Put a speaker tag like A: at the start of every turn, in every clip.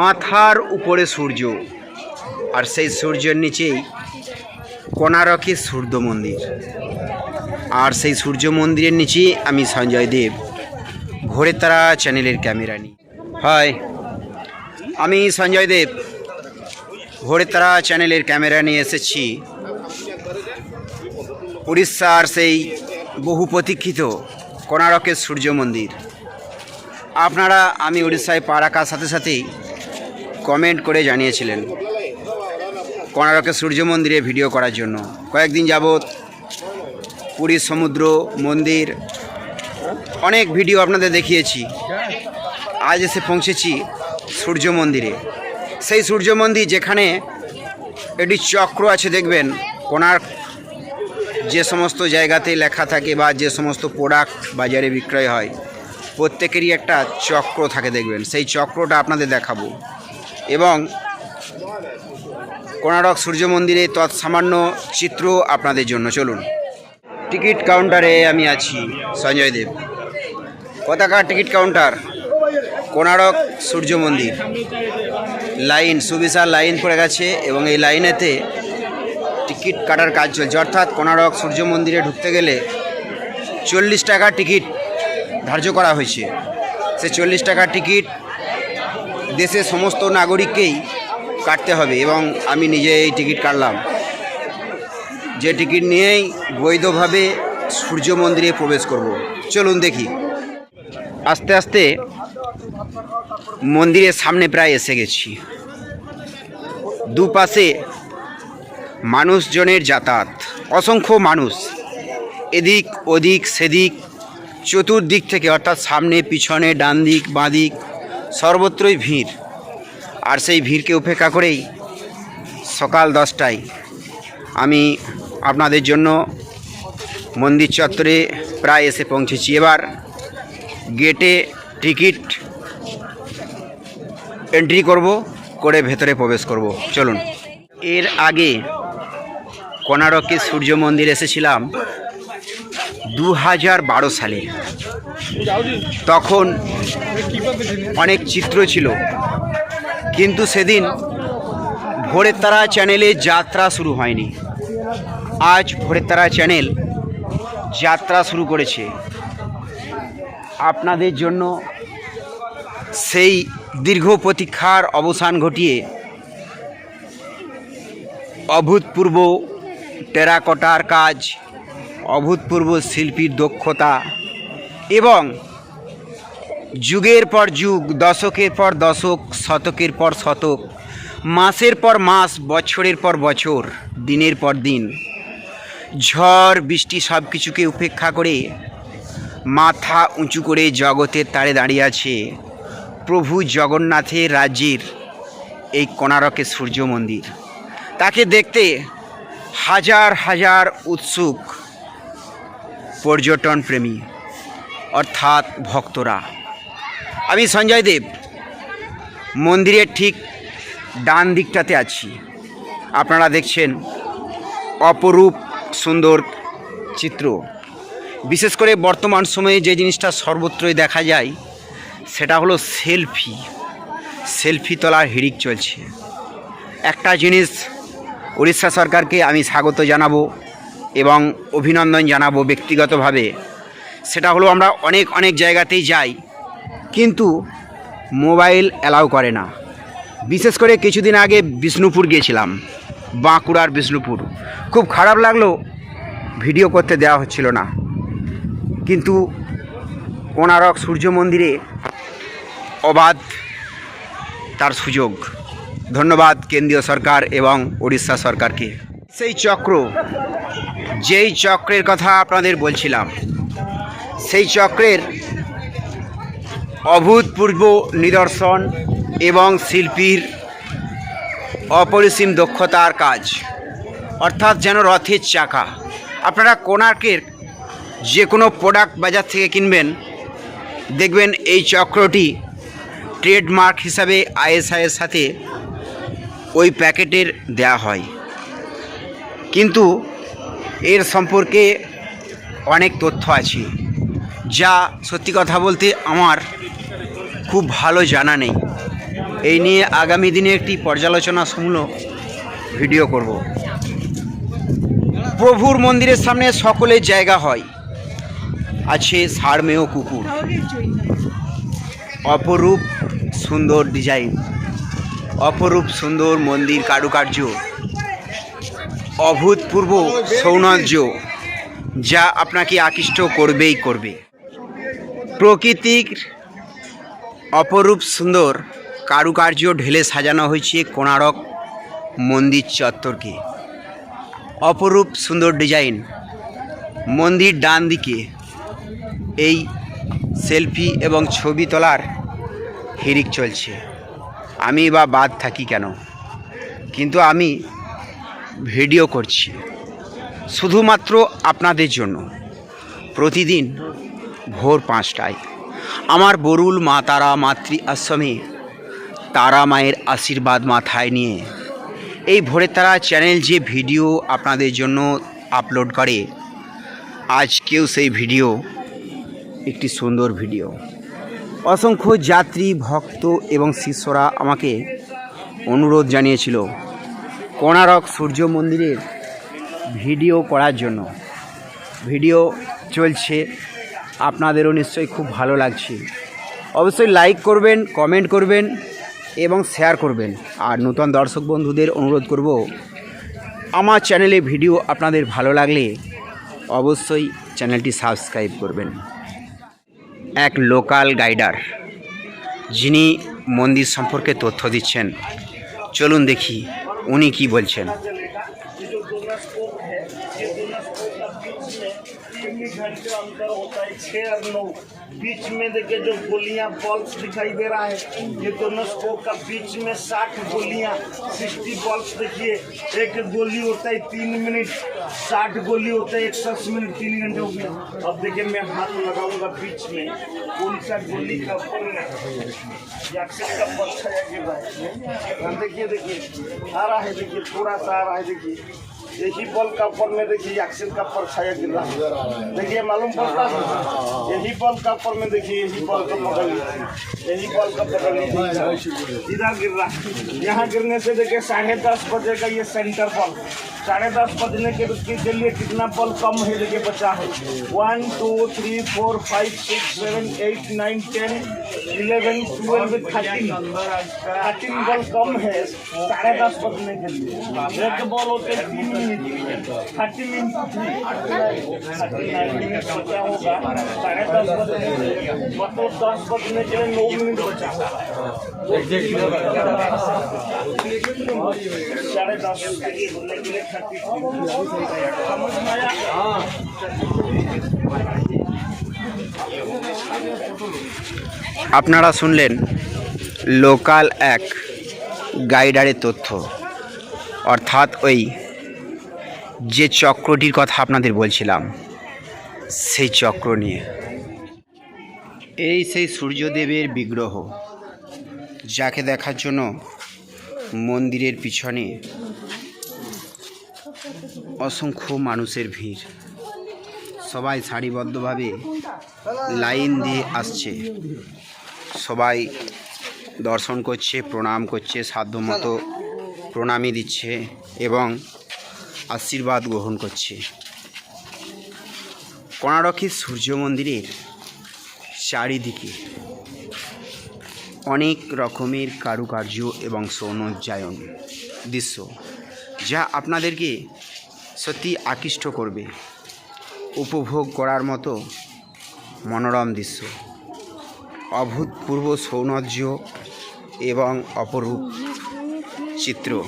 A: মাথার উপরে সূর্য আর সেই সূর্যের নিচেই কোনারকের সূর্য মন্দির। আর সেই সূর্য মন্দিরের নিচেই আমি সঞ্জয় দেব ভোরের তারা চ্যানেলের ক্যামেরা নিই হয় আমি সঞ্জয় দেব ভোরের তারা চ্যানেলের ক্যামেরা নিয়ে এসেছি। উড়িষ্যার সেই বহু প্রতীক্ষিত কোনারকের সূর্য মন্দির। আপনারা আমি উড়িষ্যায় পা রাখার সাথে সাথেই কমেন্ট করে জানিয়েছিলেন। কোনারকের সূর্য মন্দিরে ভিডিও করার জন্য। কয়েকদিন যাবৎ পুরীর সমুদ্র, মন্দির, অনেক ভিডিও আপনাদের দেখিয়েছি। আজ এসে পৌঁছেছি সূর্য মন্দিরে। সেই সূর্য মন্দির যেখানে একটি চক্র আছে দেখবেন, কোনার যে সমস্ত জায়গাতে লেখা থাকে বা যে সমস্ত প্রোডাক্ট বাজারে বিক্রয় হয় প্রত্যেকেরই একটা চক্র থাকে, দেখবেন। সেই চক্রটা আপনাদের দেখাবো। এবং কোনারক সূর্য মন্দিরে তৎসামান্য চিত্র আপনাদের জন্য। চলুন। টিকিট কাউন্টারে আমি আছি, সঞ্জয় দেব। কোথাকার টিকিট কাউন্টার? কোনারক সূর্য মন্দির। লাইন, সুবিশাল লাইন পড়ে গেছে এবং এই লাইনেতে টিকিট কাটার কাজ চলছে। অর্থাৎ কোনারক সূর্য মন্দিরে ঢুকতে গেলে চল্লিশ টাকা টিকিট ধার্য করা হয়েছে। সে চল্লিশ টাকার টিকিট দেশের সমস্ত নাগরিককেই কাটতে হবে এবং আমি নিজে এই টিকিট কাটলাম। যে টিকিট নিয়েই বৈধভাবে সূর্য মন্দিরে প্রবেশ করব। চলুন দেখি। আস্তে আস্তে মন্দিরের সামনে প্রায় এসে গেছি। দুপাশে মানুষজনের যাতায়াত। অসংখ্য মানুষ। এদিক ওদিক, সেদিক চতুর্দিক থেকে, অর্থাৎ সামনে, পিছনে, ডান দিক, বাঁ দিক, সর্বত্রই ভিড়। আর সেই ভিড়কে উপেক্ষা করেই সকাল দশটায় আমি আপনাদের জন্য মন্দির চত্বরে প্রায় এসে পৌঁছেছি। এবার গেটে টিকিট এন্ট্রি করব, করে ভেতরে প্রবেশ করব। চলুন। এর আগে কোনারকে সূর্য মন্দির এসেছিলাম। দু হাজার বারো সালে। তখন অনেক চিত্র ছিল। কিন্তু সেদিন ভোরের তারা চ্যানেলে যাত্রা শুরু হয়নি। আজ ভোরের তারা চ্যানেল যাত্রা শুরু করেছে। আপনাদের জন্য সেই দীর্ঘ প্রতীক্ষার অবসান ঘটিয়ে অভূতপূর্ব টেরাকোটার কাজ অভূতপূর্ব শিল্পীর দক্ষতা এবং যুগের পর যুগ, দশকের পর দশক, শতকের পর শতক, মাসের পর মাস, বছরের পর বছর, দিনের পর দিন, ঝড়, বৃষ্টি সব কিছুকে উপেক্ষা করে মাথা উঁচু করে জগতের তারে দাঁড়িয়ে আছে প্রভু জগন্নাথের রাজ্যের এই কোনারকের সূর্য মন্দির। তাকে দেখতে হাজার হাজার উৎসুক পর্যটন প্রেমী, অর্থাৎ ভক্তরা। আমি সঞ্জয় দেব, মন্দিরের ঠিক ডান দিকটাতে আছি। আপনারা দেখছেন অপরূপ সুন্দর চিত্র। বিশেষ করে বর্তমান সময়ে যে জিনিসটা সর্বত্রই দেখা যায়, সেটা হলো সেলফি। সেলফি তোলার হিড়িক চলছে। একটা জিনিস উড়িষ্যা সরকারকে আমি স্বাগত জানাব এবং অভিনন্দন জানাব ব্যক্তিগতভাবে। সেটা হলো আমরা অনেক অনেক জায়গাতেই যাই, কিন্তু মোবাইল অ্যালাউ করে না। বিশেষ করে কিছুদিন আগে বিষ্ণুপুর গিয়েছিলাম, বাঁকুড়ার বিষ্ণুপুর। খুব খারাপ লাগল, ভিডিও করতে দেওয়া হচ্ছিল না। কিন্তু কোনারক সূর্য মন্দিরে অবাধ তার সুযোগ। ধন্যবাদ কেন্দ্রীয় সরকার এবং উড়িষ্যা সরকারকে। সেই চক্র যেই চক্রের কথা আপনাদের বলছিলাম, সেই চক্রের অভূতপূর্ব নিদর্শন এবং শিল্পীর অপরিসীম দক্ষতার কাজ, অর্থাৎ যেন রথের চাকা। আপনারা কোনার্কের যে কোনো প্রোডাক্ট বাজার থেকে কিনবেন, দেখবেন এই চক্রটি ট্রেডমার্ক হিসাবে আইএসআইয়ের সাথে ওই প্যাকেটের দেয়া হয়। কিন্তু এর সম্পর্কে অনেক তথ্য আছে, যা সত্যি কথা বলতে আমার খুব ভালো জানা নেই। এই নিয়ে আগামী দিনে একটি পর্যালোচনাসমূলক ভিডিও করব। প্রভুর মন্দিরের সামনে সকলের জায়গা হয়, আছে সারমেয় কুকুর। অপরূপ সুন্দর ডিজাইন, অপরূপ সুন্দর মন্দির কারুকার্য। অভূতপূর্ব সৌন্দর্য যা আপনাকে আকৃষ্ট করবেই করবে। প্রকৃতির অপরূপ সুন্দর কারুকার্য ঢেলে সাজানো হয়েছে কোণারক মন্দির চত্বরকে। অপরূপ সুন্দর ডিজাইন মন্দির ডান দিকে এই সেলফি এবং ছবি তোলার হিরিক চলছে। আমি বা বাদ থাকি কেন? কিন্তু আমি ভিডিও করছি। শুধুমাত্র আপনাদের জন্য। প্রতিদিন ভোর পাঁচটায় আমার বরুল মা তারা মাতৃ আশ্রমে তারা মায়ের আশীর্বাদ মাথায় নিয়ে এই ভোরে তারা চ্যানেল যে ভিডিও আপনাদের জন্য আপলোড করে আজকেও সেই ভিডিও, একটি সুন্দর ভিডিও। অসংখ্য যাত্রী, ভক্ত এবং শিষ্যরা আমাকে অনুরোধ জানিয়েছিল কোণারক সূর্য মন্দিরের ভিডিও করার জন্য। ভিডিও চলছে। আপনাদেরও নিশ্চয়ই খুব ভালো লাগছে। অবশ্যই লাইক করবেন কমেন্ট করবেন এবং শেয়ার করবেন। আর নতুন দর্শক বন্ধুদের অনুরোধ করব, আমার চ্যানেলে ভিডিও আপনাদের ভালো লাগলে অবশ্যই চ্যানেলটি সাবস্ক্রাইব করবেন। এক লোকাল গাইডার যিনি মন্দির সম্পর্কে তথ্য দিচ্ছেন। চলুন দেখি। উনি কি বলছেন
B: घर के अंदर होता है छह और नौ बीच में देखिए जो गोलियाँ बॉल्स दिखाई दे रहा है, ये दोनों स्कोप का बीच में साठ गोलियाँ सिक्सटी बॉल्स देखिए, एक गोली होता है तीन मिनट साठ गोली होता है, इकसठ मिनट तीन घंटे हो अब देखिए मैं हाथ लगाऊँगा बीच में, कौन सा गोली का देखिए देखिए, आ रहा है, देखिए, थोड़ा सा आ रहा है, देखिए। यही बॉल का ऊपर में देखिए एक्सेल का परछाया गिर रहा है। देखिए, मालूम पड़ता है। यही बॉल का ऊपर में, देखिए, यही बॉल का पकड़ यही बॉल का पकड़ इधर गिर रहा यहाँ गिरने से, देखिए, साढ़े दस बजे का ये सेंटर बॉल साढ़े दस बजने के के लिए कितना बॉल कम है, देखिए, बचा है। One two three four five six seven eight nine ten eleven twelve thirteen thirteen ball कम है साढ़े दस बजने के लिए। एक बॉल होते तीन minute thirteen into three thirty nine minute बचा होगा साढ़े दस बजने के लिए मतलब दस बजने के लिए नौ मिनट बचा साढ़े दस बोलने के लिए थर्टी समझ में आया
A: আপনারা শুনলেন লোকাল এক গাইডারের তথ্য অর্থাৎ ওই যে চক্রটির কথা আপনাদের বলছিলাম, সেই চক্র নিয়ে। এই সেই সূর্যদেবের বিগ্রহ, যাকে দেখার জন্য মন্দিরের পিছনে অসংখ্য মানুষের ভিড়। সবাই সারিবদ্ধভাবে লাইন দিয়ে আসছে। সবাই দর্শন করছে, প্রণাম করছে, সাধ্যমতো প্রণামী দিচ্ছে এবং আশীর্বাদ গ্রহণ করছে। কোণারকের সূর্য মন্দিরের চারিদিকে অনেক রকমের কারুকার্য এবং সৌন্দর্যায়ন দৃশ্য, যা আপনাদেরকে সত্যি আকৃষ্ট করবে, উপভোগ করার মতো মনোরম দৃশ্য। অভূতপূর্ব সৌন্দর্য এবং অপরূপ চিত্র।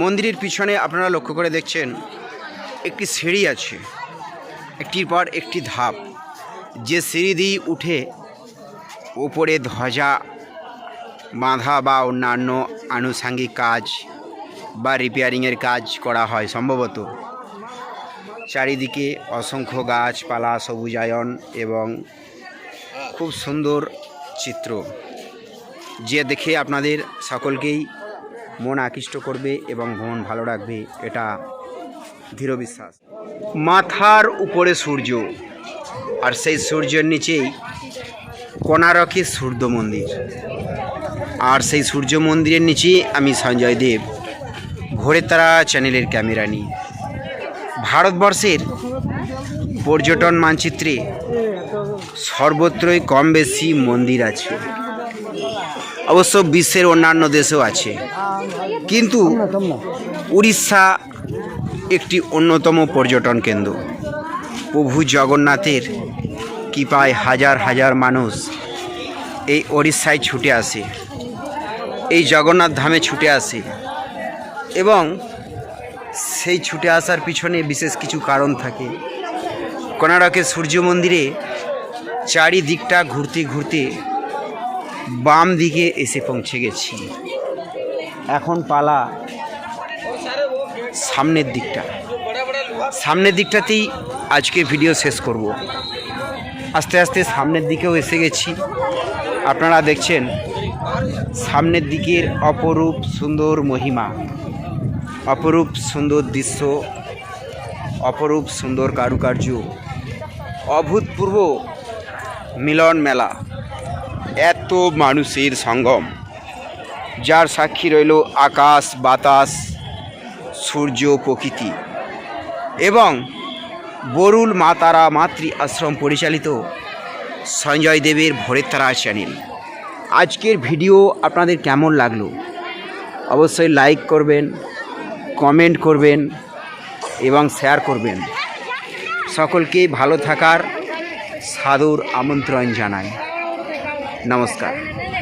A: মন্দিরের পিছনে আপনারা লক্ষ্য করে দেখছেন, একটি সিঁড়ি আছে। একটির পর একটি ধাপ। যে সিঁড়ি দিয়ে উঠে ওপরে ধ্বজা বাঁধা বা অন্যান্য আনুষাঙ্গিক কাজ বা রিপেয়ারিংয়ের কাজ করা হয় সম্ভবত। চারিদিকে অসংখ্য গাছপালা, সবুজায়ন এবং খুব সুন্দর চিত্র। যে দেখে আপনাদের সকলকেই মন আকৃষ্ট করবে এবং মন ভালো রাখবে, এটা দৃঢ় বিশ্বাস। মাথার উপরে সূর্য, আর সেই সূর্যের নিচেই কোণারকের সূর্য মন্দির। আর সেই সূর্য মন্দিরের নিচে আমি সঞ্জয় দেব ভোরের তারা চ্যানেলের ক্যামেরা নিয়ে। ভারতবর্ষের পর্যটন মানচিত্রে সর্বত্রই কম বেশি মন্দির আছে। অবশ্য বিশ্বের অন্যান্য দেশেও আছে। কিন্তু উড়িষ্যা একটি অন্যতম পর্যটন কেন্দ্র। প্রভু জগন্নাথের কৃপায় হাজার হাজার মানুষ এই ওড়িশায় ছুটে আসে। এই জগন্নাথ ধামে ছুটে আসে। এবং সেই ছুটে আসার পিছনে বিশেষ কিছু কারণ থাকে। কোনারকের সূর্য মন্দিরে চারিদিকটা ঘুরতে ঘুরতে বাম দিকে এসে পৌঁছে গেছি। এখন পালা সামনের দিকটা। সামনের দিকটাতেই আজকে ভিডিও শেষ করব। আস্তে আস্তে সামনের দিকেও এসে গেছি। আপনারা দেখছেন, সামনের দিকের অপরূপ সুন্দর মহিমা, অপরূপ সুন্দর দৃশ্য, অপরূপ সুন্দর কারুকার্য, অভূতপূর্ব মিলন মেলা। মানুষের সঙ্গম, যার সাক্ষী রইল আকাশ, বাতাস, সূর্য, প্রকৃতি এবং বরুল মা তারা মাতৃ আশ্রম পরিচালিত সঞ্জয় দেবের ভোরের তারা চ্যানেল আজকের ভিডিও আপনাদের কেমন লাগল? অবশ্যই লাইক করবেন কমেন্ট করবেন এবং শেয়ার করবেন। সকলকে ভালো থাকার সাদর আমন্ত্রণ জানাই। नमस्कार।